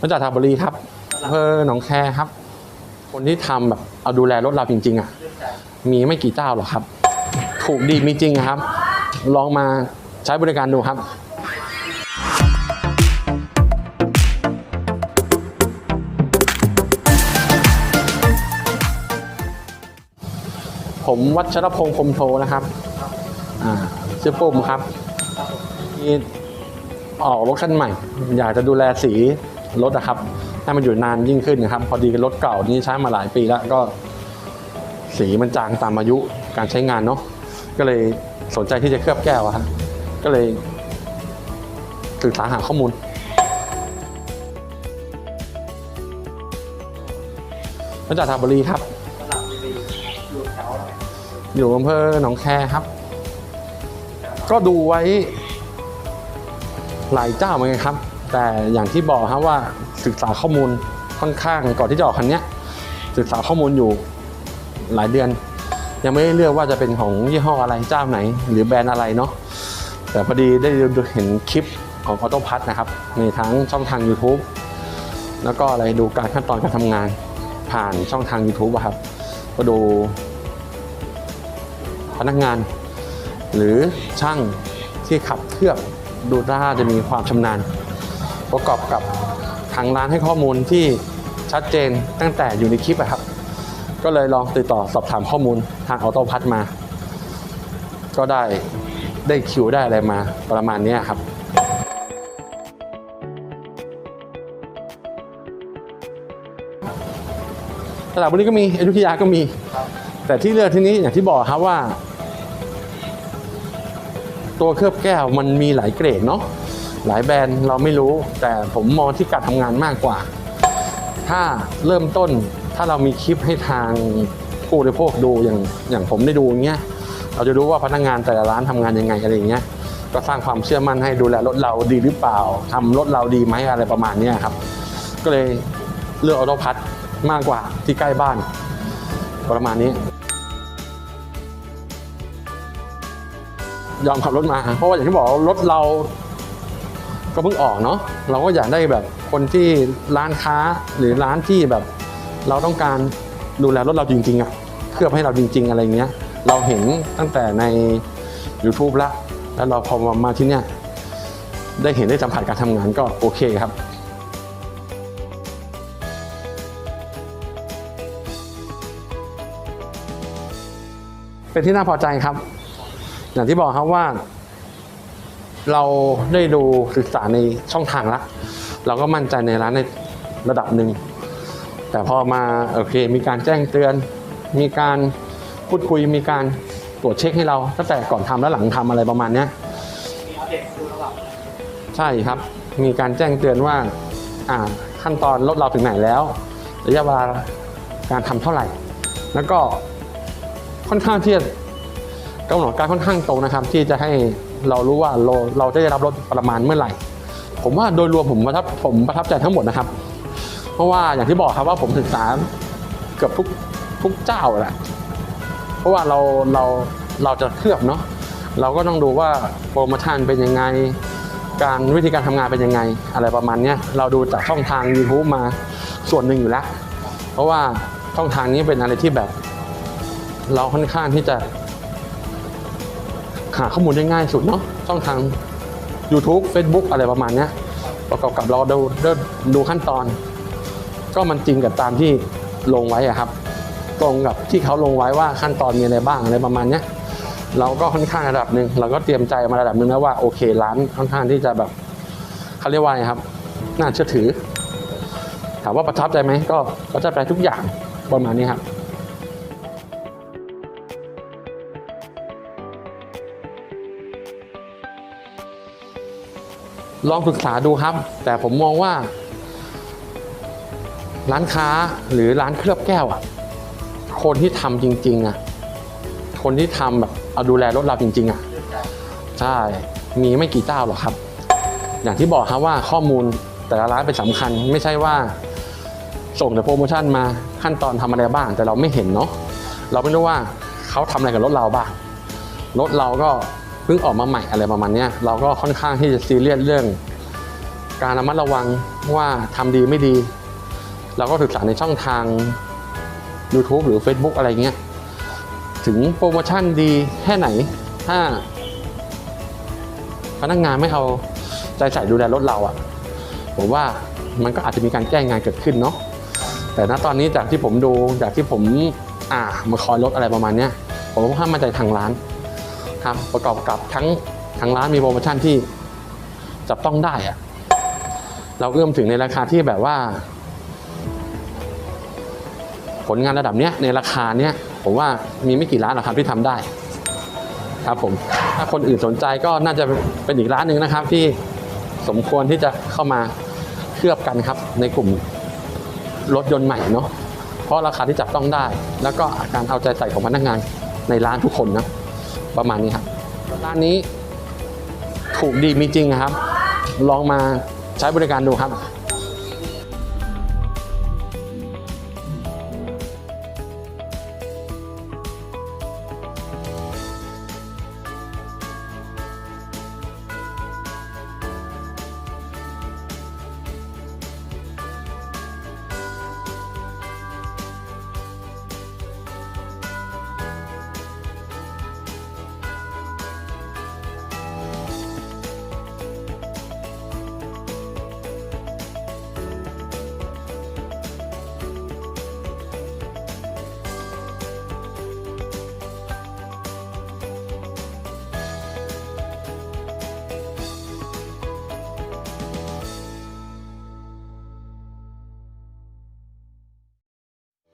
มาจากทบุรีครับอำเภอหนองแคครับ คนที่ทำแบบเอาดูแลรถเราจริง ๆ อะ มีไม่กี่เจ้าหรอกครับ ถูกดีมีจริงครับ ลองมาใช้บริการดูครับผมวัชรพงศ์คมโทนะครับ อ่าชื่อปุ้มครับมีออกรถคันใหม่ อยากจะดูแลสี รถนะครับให้มันอยู่นานยิ่งขึ้นนะครับ พอดีรถเก่านี้ใช้มาหลายปีแล้วก็ สีมันจางตามอายุการใช้งานเนาะก็เลยสนใจที่จะเคลือบแก้วอะครับก็เลยศึกษาหาข้อมูล มาจากทบุรีครับ อยู่อำเภอหนองแคครับ ก็ดูไว้หลายเจ้าเหมือนกันครับ แต่อย่างที่บอกครับว่าศึกษาข้อมูลค่อนข้างก่อนที่จะออกคันนี้ศึกษาข้อมูลอยู่หลายเดือน ยังไม่ได้เลือกว่าจะเป็นของยี่ห้ออะไรเจ้าไหน หรือแบรนด์อะไรเนาะแต่พอดีได้ดูเห็นคลิปของออโต้พัทนะครับในทั้งช่องทาง YouTube แล้วก็อะไรดูการขั้นตอนการทำงานผ่านช่องทาง YouTube อะครับ ก็ดูพนักงาน หรือช่างที่ขับเคลือบดูท่าจะมีความชำนาญ ประกอบกับทางร้านให้ข้อมูลที่ชัดเจนตั้งแต่อยู่ในคลิปอะครับ ก็เลยลองติดต่อสอบถามข้อมูลทางออโต้พัทมา ก็ได้ได้คิวได้อะไรมาประมาณนี้ครับตลาดบุรีก็มีอยุธยาก็มี แต่ที่เลือกที่นี้อย่างที่บอกครับว่า ตัวเคลือบแก้วมันมีหลายเกรดเนาะ หลายแบรนด์เราไม่รู้ แต่ผมมองที่การทำงานมากกว่า ถ้าเริ่มต้นถ้าเรามีคลิปให้ทางผู้บริโภคดูอย่างอย่างผมได้ดูอย่างเงี้ยเราจะรู้ว่าพนักงานแต่ละร้านทำงานยังไงอะไรอย่างเงี้ยก็สร้างความเชื่อมั่นให้ดูแลรถเราดีหรือเปล่าทำรถเราดีไหมอะไรประมาณนี้ครับ ก็เลยเลือกออโต้พัทมากกว่าที่ใกล้บ้าน ประมาณนี้ ยอมขับรถมา เพราะว่าอย่างที่บอกรถเรา ก็เพิ่งออกเนาะเราก็อยากได้แบบคนที่ร้านค้าหรือร้านที่แบบ เราต้องการดูแลรถเราจริงๆอะเคลือบให้เราจริง ๆ อะไรเงี้ย เราเห็นตั้งแต่ใน YouTube ละแล้วเราพอมามาที่เนี่ยได้เห็นได้สัมผัสการทำงานก็โอเคครับเป็นที่น่าพอใจครับ อย่างที่บอกครับว่า เราได้ดูศึกษาในช่องทางละเราก็มั่นใจในร้านในระดับหนึ่ง แต่พอมาโอเค มีการแจ้งเตือน มีการพูดคุยมีการตรวจเช็คให้เราตั้งแต่ก่อนทำและหลังทำอะไรประมาณเนี้ยใช่ครับ มีการแจ้งเตือนว่าอ่าขั้นตอนรถเราถึงไหนแล้วระยะเวลาการทำเท่าไหร่ แล้วก็ค่อนข้างที่จะกำหนดการค่อนข้างตรงนะครับ ที่จะให้ เรารู้ว่าเราเราจะได้รับรถประมาณเมื่อไหร่ ผมว่าโดยรวมผมประทับผมประทับใจทั้งหมดนะครับ เพราะว่าอย่างที่บอกครับว่าผมศึกษาเกือบทุกทุกเจ้าแหละเพราะว่าเราเราเราจะเคลือบเนาะเราก็ต้องดูว่าโปรโมชั่นเป็นยังไง การวิธีการทำงานเป็นยังไง อะไรประมาณเนี้ยเราดูจากช่องทาง YouTube มาส่วนหนึ่งอยู่แล้ว เพราะว่าช่องทางนี้เป็นอะไรที่แบบ เราค่อนข้างที่จะ หาข้อมูลได้ง่ายสุดเนาะช่องทาง YouTube Facebook อะไรประมาณนี้ประกอบกับเราดูดูขั้นตอน ก็มันจริงกับตามที่ลงไว้อะครับ ตรงกับที่เขาลงไว้ว่าขั้นตอนมีอะไรบ้างอะไรประมาณนี้เราก็ค่อนข้างระดับหนึ่งเราก็เตรียมใจมาระดับหนึ่งแล้วว่าโอเคร้านค่อนข้างที่จะแบบเขาเรียกว่าไงครับ น่าเชื่อถือ ถามว่าประทับใจไหมก็ประทับใจทุกอย่างประมาณนี้ครับ ลองศึกษาดูครับ แต่ผมมองว่า ร้านค้าหรือร้านเคลือบแก้วอะคนที่ทำจริง ๆ อะ คนที่ทำแบบเอาดูแลรถเราจริง ๆ อะ ใช่ มีไม่กี่เจ้าหรอกครับ อย่างที่บอกครับว่าข้อมูลแต่ละร้านเป็นสำคัญ ไม่ใช่ว่า ส่งแต่โปรโมชั่นมาขั้นตอนทำอะไรบ้าง แต่เราไม่เห็นเนาะเราไม่รู้ว่าเขาทำอะไรกับรถเราบ้างรถเราก็ เพิ่งออกมาใหม่อะไรประมาณนี้เราก็ค่อนข้างที่จะซีเรียสเรื่อง การระมัดระวังว่าทำดีไม่ดี เราก็ศึกษาในช่องทาง YouTube หรือ Facebook อะไรเงี้ยถึงโปรโมชั่นดีแค่ไหน ถ้า พนักงานไม่เอาใจใส่ดูแลรถเราอะ่ะผมว่ามันก็อาจจะมีการแก้งานเกิดขึ้นเนาะแต่ณตอนนี้จากที่ผมดูจากที่ผมอ่ามาคอยรถอะไรประมาณเนี้ยผมก็ห้ามันใจทางร้าน ครับประกอบกับทั้งทางร้านมีโปรโมชั่นที่จับต้องได้อะเราเอื้อมถึงในราคาที่แบบว่า ผลงานระดับเนี้ยในราคาเนี้ยผมว่ามีไม่กี่ร้านหรอกครับที่ทำได้ครับผมถ้าคนอื่นสนใจก็น่าจะเป็นอีกร้านหนึ่งนะครับ ที่สมควรที่จะเข้ามาเคลือบกันครับ ในกลุ่มรถยนต์ใหม่เนาะเพราะราคาที่จับต้องได้ แล้วก็การเอาใจใส่ของพนักงานในร้านทุกคนนะ ประมาณนี้ครับร้านนี้ถูกดีมีจริงครับ ลองมาใช้บริการดูครับ